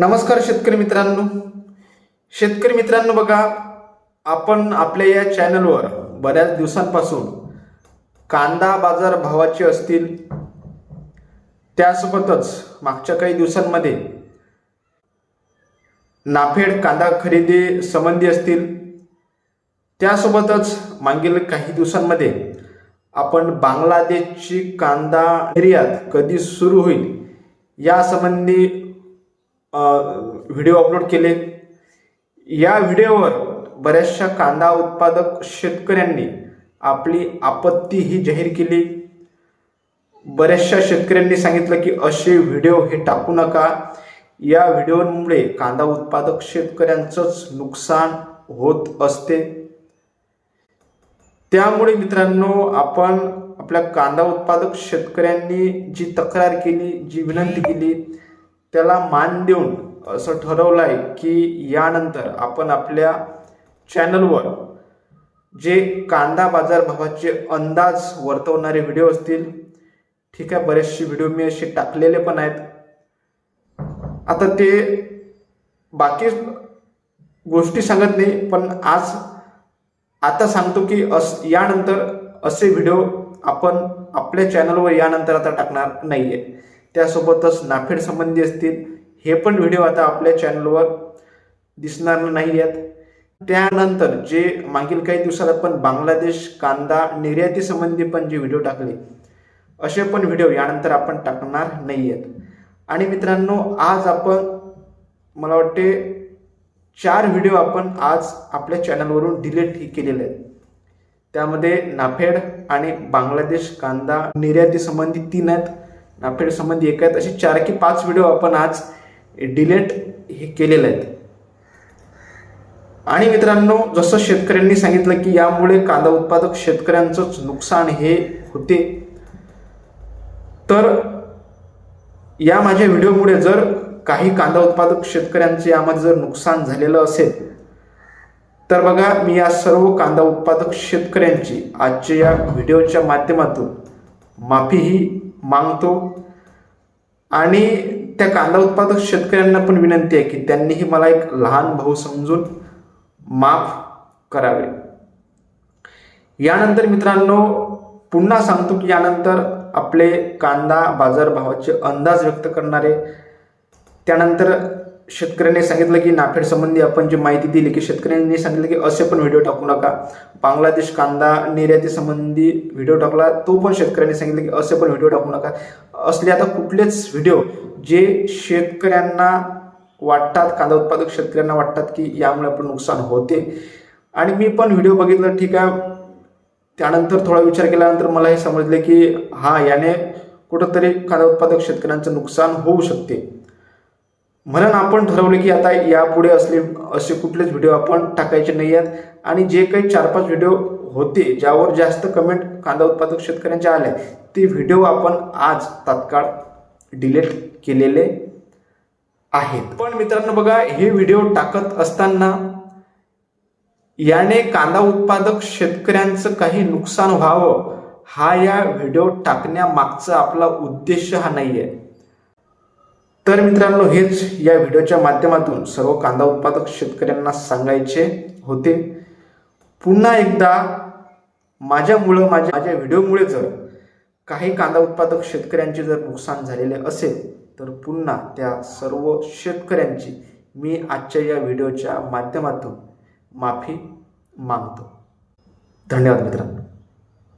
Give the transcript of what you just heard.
नमस्कार शेतकरी मित्रांनो. शेतकरी मित्रांनो बघा आपण आपल्या या चॅनलवर बऱ्याच दिवसांपासून कांदा बाजार भावाचे असतील त्यासोबतच मागच्या काही दिवसांमध्ये नाफेड कांदा खरेदी संबंधी असतील त्यासोबतच मागील काही दिवसांमध्ये आपण बांगलादेशची कांदा निर्यात कधी सुरू होईल यासंबंधी व्हिडिओ अपलोड केले. या व्हिडिओवर बऱ्याचशा कांदा उत्पादक शेतकऱ्यांनी आपली आपत्ती ही जाहीर केली. बऱ्याचशा शेतकऱ्यांनी सांगितलं की असे व्हिडिओ हे टाकू नका. या व्हिडिओमुळे कांदा उत्पादक शेतकऱ्यांचंच नुकसान होत असते. त्यामुळे मित्रांनो आपण आपल्या कांदा उत्पादक शेतकऱ्यांनी जी तक्रार केली जी विनंती केली त्याला मान देऊन असं ठरवलं आहे की यानंतर आपण आपल्या चॅनलवर जे कांदा बाजार भावाचे अंदाज वर्तवणारे व्हिडिओ असतील ठीक आहे बरेचसे व्हिडिओ मी असे टाकलेले पण आहेत. आता ते बाकी गोष्टी सांगत नाही पण आज आता सांगतो की अस यानंतर असे व्हिडिओ आपण आपल्या चॅनलवर यानंतर आता टाकणार नाही आहे त्यासोबतच नाफेड संबंधी असतील हे पण व्हिडिओ आता आपल्या चॅनलवर दिसणार नाही आहेत. त्यानंतर जे मागील काही दिवसात आपण बांगलादेश कांदा निर्यातीसंबंधी पण जे व्हिडिओ टाकले असे पण व्हिडिओ यानंतर आपण टाकणार नाही आहेत. आणि मित्रांनो आज आपण मला वाटते चार व्हिडिओ आपण आज आपल्या चॅनलवरून डिलीट केलेले आहेत. त्यामध्ये नाफेड आणि बांगलादेश कांदा निर्यातीसंबंधी तीन आहेत. नाफेड संबंधी एक आहेत. असे चार की पाच व्हिडिओ आपण आज डिलीट हे केलेले आहेत. आणि मित्रांनो जसं शेतकऱ्यांनी सांगितलं की यामुळे कांदा उत्पादक शेतकऱ्यांचंच नुकसान हे होते. तर या माझ्या व्हिडिओमुळे जर काही कांदा उत्पादक शेतकऱ्यांचे यामध्ये जर नुकसान झालेलं असेल तर बघा मी या सर्व कांदा उत्पादक शेतकऱ्यांची आजच्या या व्हिडिओच्या माध्यमातून माफीही मागतो. आणि त्या कांदा उत्पादक शेतकऱ्यांना पण विनंती आहे की त्यांनीही मला एक लहान भाऊ समजून माफ करावे. यानंतर मित्रांनो पुन्हा सांगतो की यानंतर आपले कांदा बाजारभावाचे अंदाज व्यक्त करणारे त्यानंतर शेतकऱ्यांनी सांगितलं की नाफेड संबंधी आपण जी माहिती दिली की शेतकऱ्यांनी सांगितलं की असे पण व्हिडिओ टाकू नका. बांगलादेश कांदा निर्याती संबंधी व्हिडिओ टाकला तो पण शेतकऱ्यांनी सांगितलं की असे पण व्हिडिओ टाकू नका. असले आता कुठलेच व्हिडिओ जे शेतकऱ्यांना वाटतात कांदा उत्पादक शेतकऱ्यांना वाटतात की यामुळे आपण नुकसान होते. आणि मी पण व्हिडिओ बघितलं ठीक आहे. त्यानंतर थोडा विचार केल्यानंतर मला हे समजले की हा याने कुठंतरी कांदा उत्पादक शेतकऱ्यांचं नुकसान होऊ शकते. म्हणून आपण ठरवलं की आता यापुढे असले असे कुठलेच व्हिडिओ आपण टाकायचे नाही आहेत. आणि जे काही चार पाच व्हिडिओ होते ज्यावर जास्त कमेंट कांदा उत्पादक शेतकऱ्यांच्या आल्या ते व्हिडिओ आपण आज तात्काळ डिलीट केलेले आहेत. पण मित्रांनो बघा हे व्हिडिओ टाकत असताना याने कांदा उत्पादक शेतकऱ्यांचं काही नुकसान व्हावं हा या व्हिडिओ टाकण्यामागचा आपला उद्देश हा नाही आहे तर मित्रांनो हेच या व्हिडिओच्या माध्यमातून सर्व कांदा उत्पादक शेतकऱ्यांना सांगायचे होते. पुन्हा एकदा माझ्यामुळं माझ्या माझ्या व्हिडिओमुळे जर काही कांदा उत्पादक शेतकऱ्यांचे जर नुकसान झालेले असेल तर पुन्हा त्या सर्व शेतकऱ्यांची मी आजच्या या व्हिडिओच्या माध्यमातून माफी मागतो. धन्यवाद मित्रांनो.